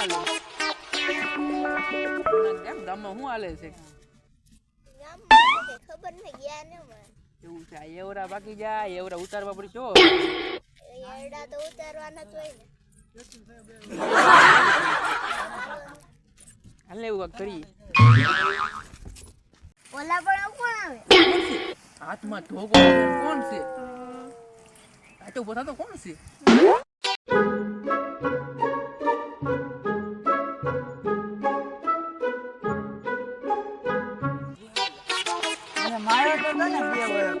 હાલે. કેમ ગામમાં શું હાલે છે? ખબર નહીં ગયા ને એવું છે એવરા બાકી જાય એવરા ઉતારવા પડી છો? એવડા તો ઉતારવાના જ હોય ને હાલે એવું કરી ઓલા પણ કોણ આવે હાથમાં ધોકો કોણ છે? આટો બધા તો કોણ છે? તો બે વર્ષ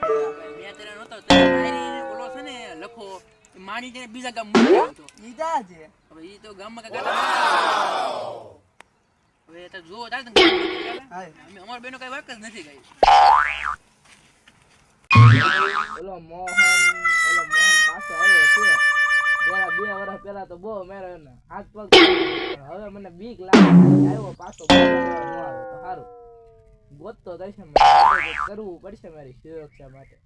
મેં ઓલો છે ને લખો એ જઈને બીજા ગામ મૂકી હતો. ઈજા છે હવે ઈ તો ગામમાં કાંઈ હવે તો જો તારે તને ગામમાં કાંઈ ગાતા? હાય. અમે અમારા બેનો કઈ વાત જ નથી કઈ ઓલો મોહન ઓલો મોહન પાછો આવ્યો છે. પેલા બે વર્ષ પેલા તો બહુ મેરો હાથ પગ હવે મને બીક લાગે. આવ્યો પાછો. સારું ગોતતો થશે મારે કરવું પડશે મારી સુરક્ષા માટે.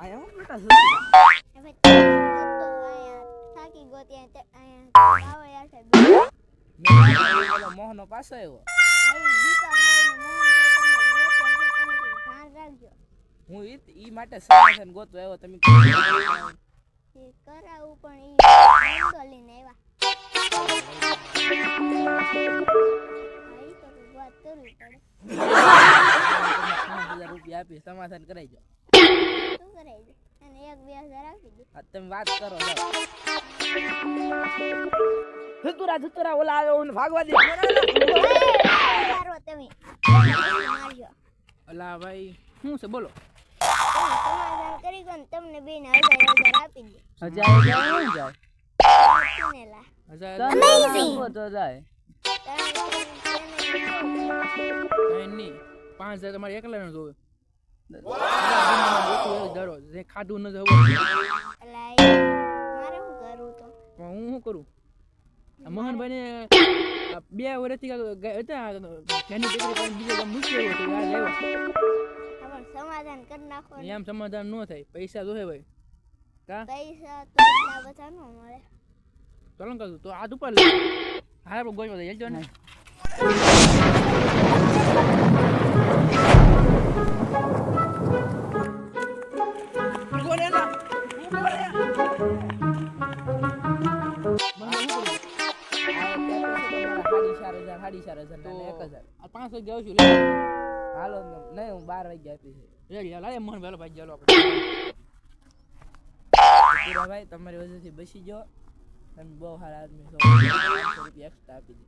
આયા બેટા સસરા હવે તો અહીંયા થાકી ગયો ત્યાં આવો યાર સાહેબ. મેં આવ્યો ઓલો મોહનો પાછો આવ્યો. હું ઈ માટે સમાધાન ગોતવા આવ્યો તમે એ કરાવું પણ એ બંધો આવ્યા રૂપિયા આપી સમાધાન કરાઈ જાઓ. શું કરાઈ છે અને એક બે હજાર આપી દે તમે વાત કરો ધતુરા ધતુરા ઓલા આવ્યો ને ભાગવા દે. તમે. મારજો ભાઈ શું છે? બોલો. સમાધાન કરી ગયો તમને બેન હજાર હજાર આપી દે. હજાર હજાર જાય હજાર તો જાય. નહીં. પાંચ હજાર તમારે એકલા નો જોવે દડો જે ખાધું ન જવું હું શું કરું? મોહનભાઈ ને બે વર્ષથી હતા ત્યાંની દીકરી બીજો બીજે ગામ મૂકી આવ્યો તો યાદ આવ્યો? તમારે સમાધાન કરી નાખો એમ સમાધાન ન થાય. પૈસા જોહે ભાઈ. કા પૈસા તો એટલા બધા ન મળે ચાલો ને કહું તો હાથ ઉપર લે હા આપણે ગોઈ બધા હેલજો ને સાડી ચાર હજાર સાડી ચાર હજાર એક હજાર પાંચ વાગે આવશું હાલો ને નહીં હું બાર વાગ્યા આપી છે રેડી હાલ મન વહેલો ભાઈ ચાલો આપણે પૂરા ભાઈ તમારી વજહથી બસી ગયો તમે બહુ સારા આદમી છો. રૂપિયા આપી દે